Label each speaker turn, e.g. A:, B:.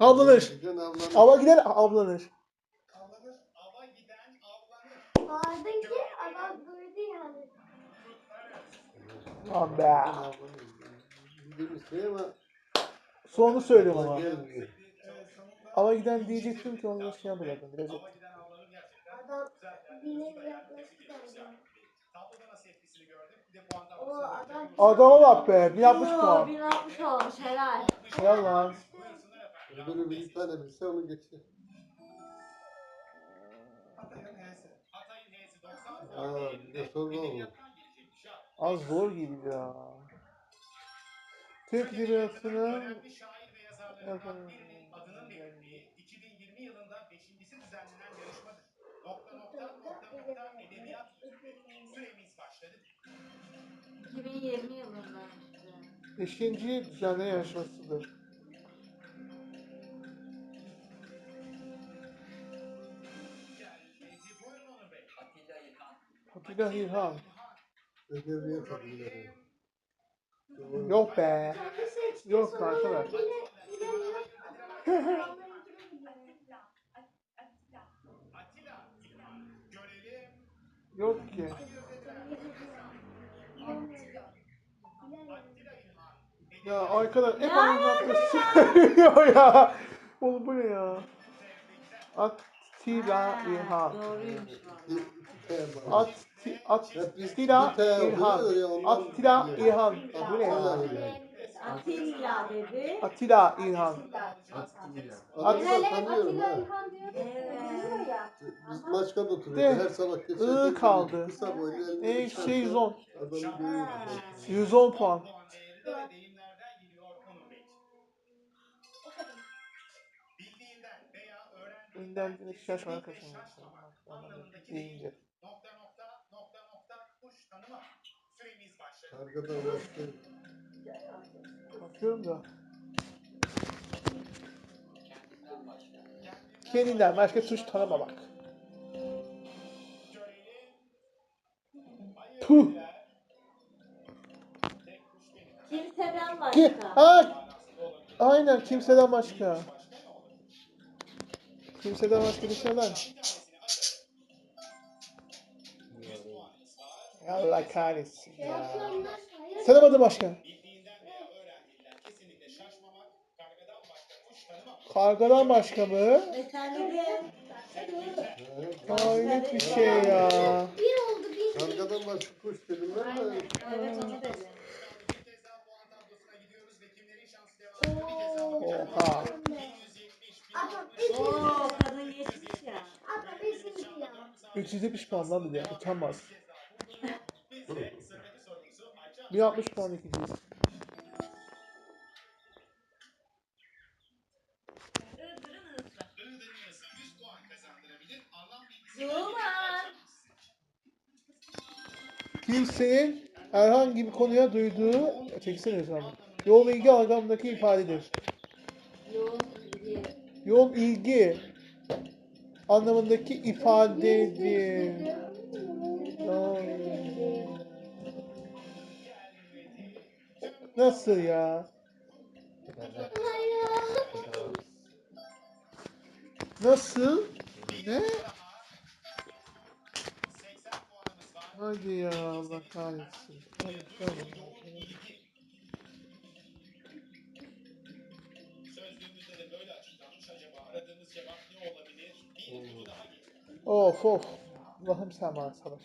A: Avlanır. Ava gider avlanır.
B: Bağırdın ki adam duydu yani.
C: Şey ama
A: Sonunu söylüyorum ama. Ava giden diyecektim ki onu şey yapıyordum. Biraz
B: Adam yaklaştı bence. O adam
A: Adama bak be. 1060
D: Oo,
A: puan.
D: 1060 olmuş helal.
A: Helal lan.
C: Öbürü bir tane bilse onu geçer. Aa bir de sorma oldu.
A: Az zor gibi ya. Türk Libyası'na
E: adının verildiği 2020 yılında beşincisi düzenlenen
D: 2020 yılında.
A: Beşinci düzenleme yarışmasıdır. Atilla İlhan.
C: Ödeviye takılıyor.
A: Yok be. Yok
B: sonra
A: arkadaş.
B: Yok
A: ki.
E: Atilla.
A: Ya arkadaş hep aynı dakika söylüyor ya. Oğlum bu ne ya? Attila İlhan.
D: Doğruymuş
C: biz
A: Attila İlhan. Attila. İlhan. Bu ne ya?
D: Atilla dedi.
A: Attila İlhan.
C: Tanıyorum
B: Atilla
C: ha. Biz Maçka'da
A: De,
C: oturuyoruz. Her sabah geçerken
A: ı kaldı.
C: Kısa boylu elinde çanta.
A: 110.
C: Adamı görüyoruz.
A: 110 puan.
E: Bildiğinden veya öğrendiğinden
A: Önden bir
E: şaşmamak anlamındaki deyim.
A: Deyince.
E: Nokta nokta nokta nokta kuş tanıma. Süremiz başladı.
C: Kargadan başka
A: Bakıyorum da. Kendinden başka tuş tanımamak. Puh.
D: Kimseden
A: Ki,
D: başka.
A: aa, aynen kimseden başka. Kimseden başka bir şeyler. Allah kahretsin
B: Şey
A: ya.
B: Hayır.
A: Tanımadı başka.
E: Kargadan başka
A: mı?
D: Metalleri.
A: Hayret bir şey ya.
B: Bir oldu bir.
C: Kargadan başka kuş dedim ben de.
D: Evet onu dedi.
E: Bir kez daha puan tablosuna gidiyoruz ve kimlerin şansı devam ediyor. Bir kez daha
A: Oha.
E: 1170,
B: Adam
E: 1060,
D: Oo kadın geçmiş ya.
B: Adam beşinci ya.
A: 370 puan lan bir de. Utanmaz.
E: Biz de sıradaki sorumuzu Ayça
A: 160 puan ikinciyiz. Kimsenin herhangi bir konuya duyduğu, çeksene hesabı. Yoğun ilgi anlamındaki ifadedir.
D: Yoğun ilgi.
A: Anlamındaki ifadedir. Nasıl ya? Nasıl? Ne? Hadi ya Allah kahretsin. Hadi
E: geliyor.
A: Of of. Allah'ım sen bana savaş.